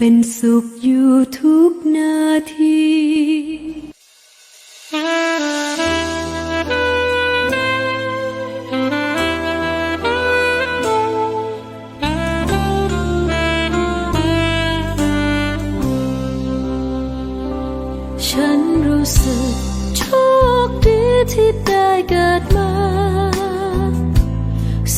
เป็นสุขอยู่ทุกนาทีฉันรู้สึกโชคดีที่ได้เกิดมา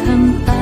ที่ท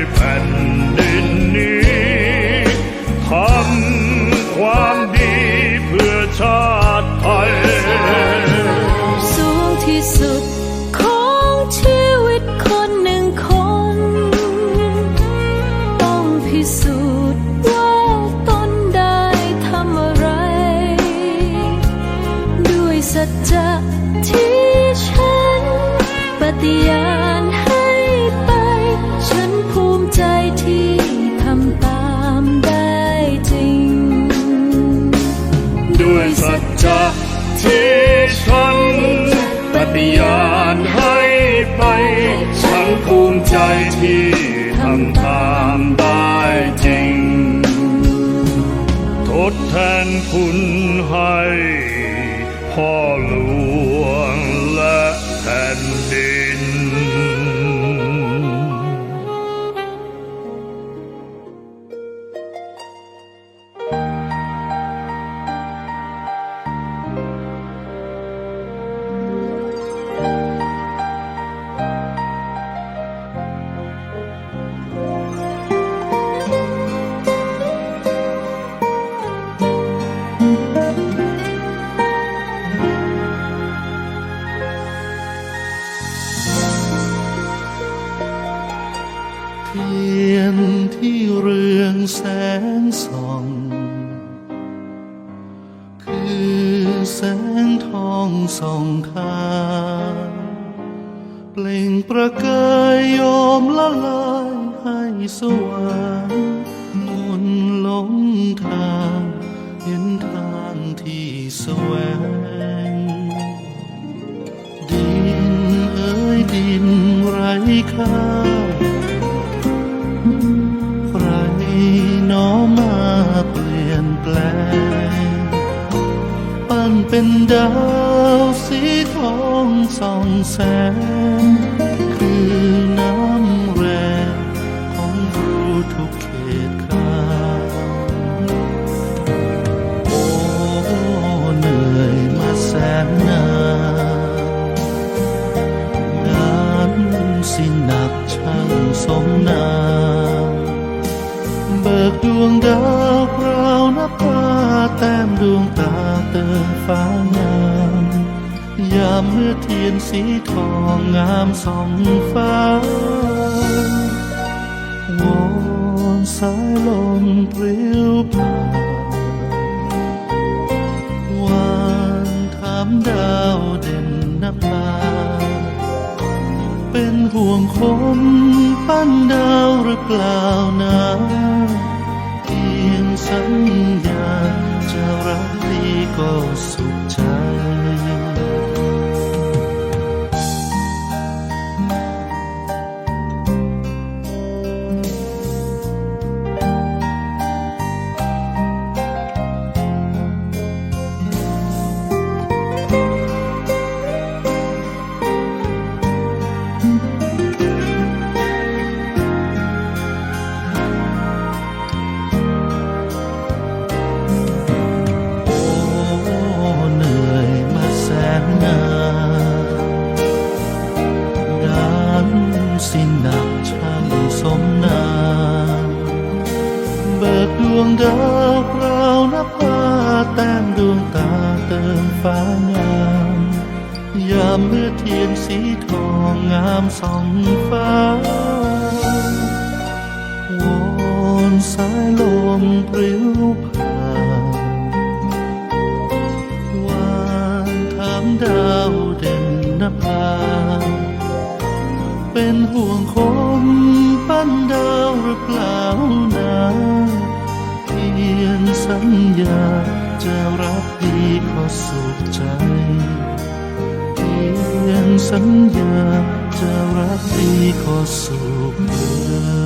ใคุณให้พ่อ ทองส่องทางเปล่งประกายโยมละลายให้สว่างมนหลงทางเห็นทางที่แสวง ดินเอ้ยดินไร้ค่าใครน้อมาเปลี่ยนแปลง เป็นดาวสีทองส่องแสง คือน้ำแรงของรู้ทุกเขตข้าโอ้เหนื่อยมาแสนนานงานสิหนักช่างสมนามเบิกดวงดาวพราวนับตา แต้มดวงตาเติมฟ้างามยามเมื่อเทียนสีทองงามส่องฟ้าวอนสายลมปลิวผ่านวานถามดาวเด่นนภาเป็นห่วงคนปั้นดาวหรือเปล่านะเพียงสัญญา ดีก็ ฟ้างาม ยามเมื่อเทียนสีทองงามส่องฟ้าวอนสายลมปลิวผ่านวานถามดาวเด่นนภา เป็นห่วงคนปั้นดาวหรือเปล่านะเพียนสัญญาจะรัก ดีขอสุขใจเพียงสัญญาจะรักดีขอสุขเลย